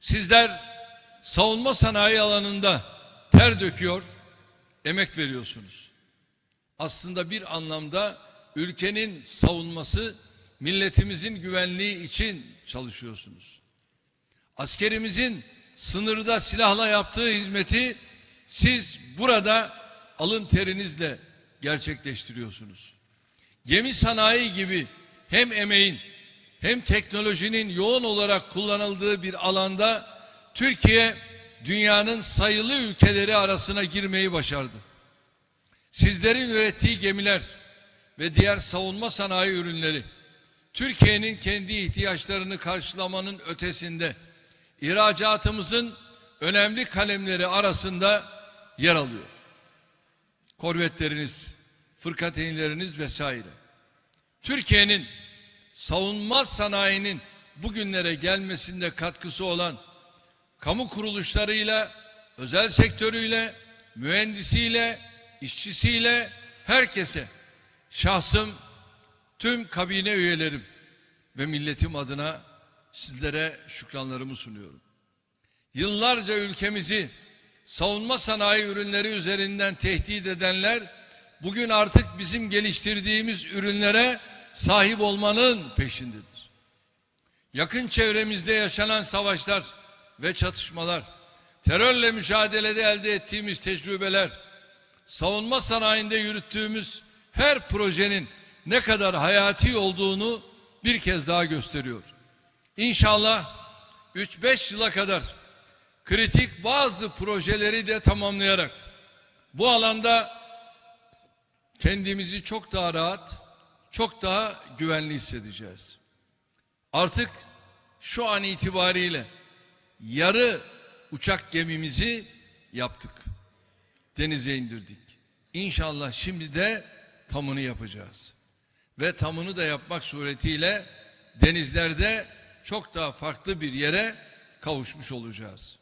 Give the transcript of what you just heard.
Sizler savunma sanayi alanında ter döküyor, emek veriyorsunuz. Aslında bir anlamda ülkenin savunması, milletimizin güvenliği için çalışıyorsunuz. Askerimizin sınırda silahla yaptığı hizmeti siz burada alın terinizle gerçekleştiriyorsunuz. Gemi sanayi gibi hem emeğin hem teknolojinin yoğun olarak kullanıldığı bir alanda Türkiye dünyanın sayılı ülkeleri arasına girmeyi başardı. Sizlerin ürettiği gemiler ve diğer savunma sanayi ürünleri Türkiye'nin kendi ihtiyaçlarını karşılamanın ötesinde ihracatımızın önemli kalemleri arasında yer alıyor. Korvetleriniz, fırkateynleriniz vesaire. Türkiye'nin savunma sanayinin bugünlere gelmesinde katkısı olan kamu kuruluşlarıyla, özel sektörüyle, mühendisiyle, işçisiyle herkese şahsım tüm kabine üyelerim ve milletim adına sizlere şükranlarımı sunuyorum. Yıllarca ülkemizi savunma sanayi ürünleri üzerinden tehdit edenler bugün artık bizim geliştirdiğimiz ürünlere sahip olmanın peşindedir. Yakın çevremizde yaşanan savaşlar ve çatışmalar, terörle mücadelede elde ettiğimiz tecrübeler, savunma sanayinde yürüttüğümüz her projenin ne kadar hayati olduğunu bir kez daha gösteriyor. İnşallah 3-5 yıla kadar kritik bazı projeleri de tamamlayarak bu alanda kendimizi çok daha rahat, çok daha güvenli hissedeceğiz. Artık şu an itibariyle yarı uçak gemimizi yaptık. Denize indirdik. İnşallah şimdi de tamını yapacağız. Ve tamını da yapmak suretiyle denizlerde çok daha farklı bir yere kavuşmuş olacağız.